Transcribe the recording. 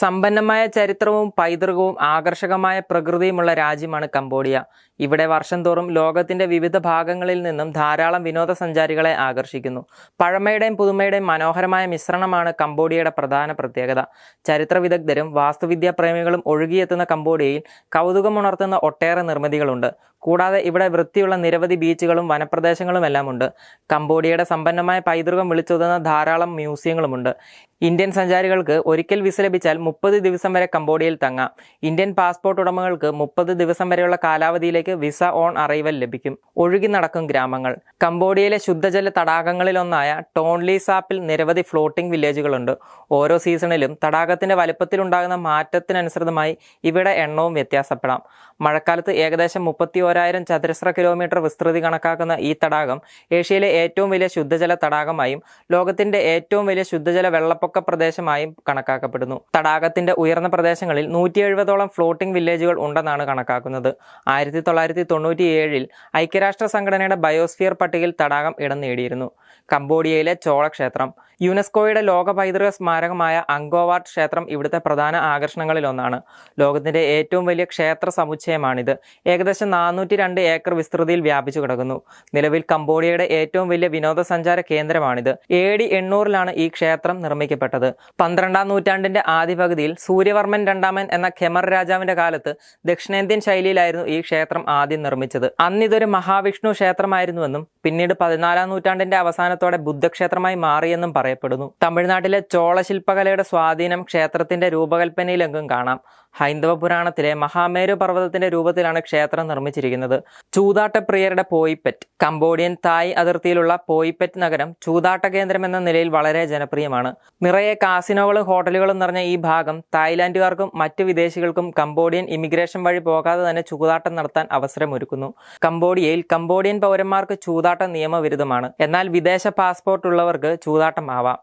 സമ്പന്നമായ ചരിത്രവും പൈതൃകവും ആകർഷകമായ പ്രകൃതിയുമുള്ള രാജ്യമാണ് കംബോഡിയ. ഇവിടെ വർഷം തോറും ലോകത്തിന്റെ വിവിധ ഭാഗങ്ങളിൽ നിന്നും ധാരാളം വിനോദസഞ്ചാരികളെ ആകർഷിക്കുന്നു. പഴമയുടെയും പുതുമയുടെയും മനോഹരമായ മിശ്രണമാണ് കംബോഡിയയുടെ പ്രധാന പ്രത്യേകത. ചരിത്ര വിദഗ്ധരും വാസ്തുവിദ്യാ പ്രേമികളും ഒഴുകിയെത്തുന്ന കംബോഡിയയിൽ കൗതുകമുണർത്തുന്ന ഒട്ടേറെ നിർമ്മിതികളുണ്ട്. കൂടാതെ ഇവിടെ വൃത്തിയുള്ള നിരവധി ബീച്ചുകളും വനപ്രദേശങ്ങളും എല്ലാം ഉണ്ട് കംബോഡിയയുടെ സമ്പന്നമായ പൈതൃകം വിളിച്ചോതുന്ന ധാരാളം മ്യൂസിയങ്ങളുമുണ്ട്. ഇന്ത്യൻ സഞ്ചാരികൾക്ക് ഒരിക്കൽ വിസ ലഭിച്ചാൽ മുപ്പത് ദിവസം വരെ കംബോഡിയയിൽ തങ്ങാം. ഇന്ത്യൻ പാസ്പോർട്ട് ഉടമകൾക്ക് മുപ്പത് ദിവസം വരെയുള്ള കാലാവധിയിലേക്ക് വിസ ഓൺ അറൈവൽ ലഭിക്കും. ഒഴുകി നടക്കും ഗ്രാമങ്ങൾ. കംബോഡിയയിലെ ശുദ്ധജല തടാകങ്ങളിലൊന്നായ ടോൺലി സാപ്പിൽ നിരവധി ഫ്ലോട്ടിംഗ് വില്ലേജുകളുണ്ട്. ഓരോ സീസണിലും തടാകത്തിന്റെ വലുപ്പത്തിലുണ്ടാകുന്ന മാറ്റത്തിനനുസൃതമായി ഇവിടെ എണ്ണവും വ്യത്യാസപ്പെടാം. മഴക്കാലത്ത് ഏകദേശം മുപ്പത്തി ഓരായിരം ചതുരശ്ര കിലോമീറ്റർ വിസ്തൃതി കണക്കാക്കുന്ന ഈ തടാകം ഏഷ്യയിലെ ഏറ്റവും വലിയ ശുദ്ധജല തടാകമായും ലോകത്തിന്റെ ഏറ്റവും വലിയ ശുദ്ധജല വെള്ളപ്പൊക്ക പ്രദേശമായും കണക്കാക്കപ്പെടുന്നു. തടാകത്തിന്റെ ഉയർന്ന പ്രദേശങ്ങളിൽ നൂറ്റി എഴുപതോളം ഫ്ലോട്ടിംഗ് വില്ലേജുകൾ ഉണ്ടെന്നാണ് കണക്കാക്കുന്നത്. ആയിരത്തി തൊള്ളായിരത്തി തൊണ്ണൂറ്റി ഏഴിൽ ഐക്യരാഷ്ട്ര സംഘടനയുടെ ബയോസ്ഫിയർ പട്ടികയിൽ തടാകം ഇടം നേടിയിരുന്നു. കംബോഡിയയിലെ ചോള ക്ഷേത്രം. യുനെസ്കോയുടെ ലോക പൈതൃക സ്മാരകമായ അങ്കോവാട്ട് ക്ഷേത്രം ഇവിടുത്തെ പ്രധാന ആകർഷണങ്ങളിലൊന്നാണ്. ലോകത്തിന്റെ ഏറ്റവും വലിയ ക്ഷേത്ര സമുച്ചയമാണിത്. ഏകദേശം നാനൂറ്റി രണ്ട് ഏക്കർ വിസ്തൃതിയിൽ വ്യാപിച്ചു കിടക്കുന്നു. നിലവിൽ കംബോഡിയയുടെ ഏറ്റവും വലിയ വിനോദസഞ്ചാര കേന്ദ്രമാണിത്. എ ഡി എണ്ണൂറിലാണ് ഈ ക്ഷേത്രം നിർമ്മിക്കപ്പെട്ടത്. പന്ത്രണ്ടാം നൂറ്റാണ്ടിന്റെ ആദ്യ പകുതിയിൽ സൂര്യവർമ്മൻ രണ്ടാമൻ എന്ന ഖെമർ രാജാവിന്റെ കാലത്ത് ദക്ഷിണേന്ത്യൻ ശൈലിയിലായിരുന്നു ഈ ക്ഷേത്രം ആദ്യം നിർമ്മിച്ചത്. അന്ന് ഇതൊരു മഹാവിഷ്ണു ക്ഷേത്രമായിരുന്നുവെന്നും പിന്നീട് പതിനാലാം നൂറ്റാണ്ടിന്റെ അവസാനത്തോടെ ബുദ്ധക്ഷേത്രമായി മാറിയെന്നും പറയപ്പെടുന്നു. തമിഴ്നാട്ടിലെ ചോളശില്പകലയുടെ സ്വാധീനം ക്ഷേത്രത്തിന്റെ രൂപകൽപ്പനയിലെങ്കും കാണാം. ഹൈന്ദവ പുരാണത്തിലെ മഹാമേരു പർവതത്തിന്റെ രൂപത്തിലാണ് ക്ഷേത്രം നിർമ്മിച്ചിരിക്കുന്നത്. ചൂതാട്ടപ്രിയരുടെ പോയിപ്പെറ്റ് കംബോഡിയൻ തായ് അതിർത്തിയിലുള്ള പോയിപ്പെറ്റ് നഗരം ചൂതാട്ട കേന്ദ്രം എന്ന നിലയിൽ വളരെ ജനപ്രിയമാണ്. നിറയെ കാസിനോകളും ഹോട്ടലുകളും നിറഞ്ഞ ഈ ഭാഗം തായ്ലാന്റുകാർക്കും മറ്റ് വിദേശികൾക്കും കംബോഡിയൻ ഇമിഗ്രേഷൻ വഴി പോകാതെ തന്നെ ചൂതാട്ടം നടത്താൻ അവസരമൊരുക്കുന്നു. കംബോഡിയയിൽ കംബോഡിയൻ പൗരന്മാർക്ക് ചൂതാട്ടം നിയമവിരുദ്ധമാണ്. എന്നാൽ വിദേശ പാസ്പോർട്ട് ഉള്ളവർക്ക് ചൂതാട്ടം ആവാം.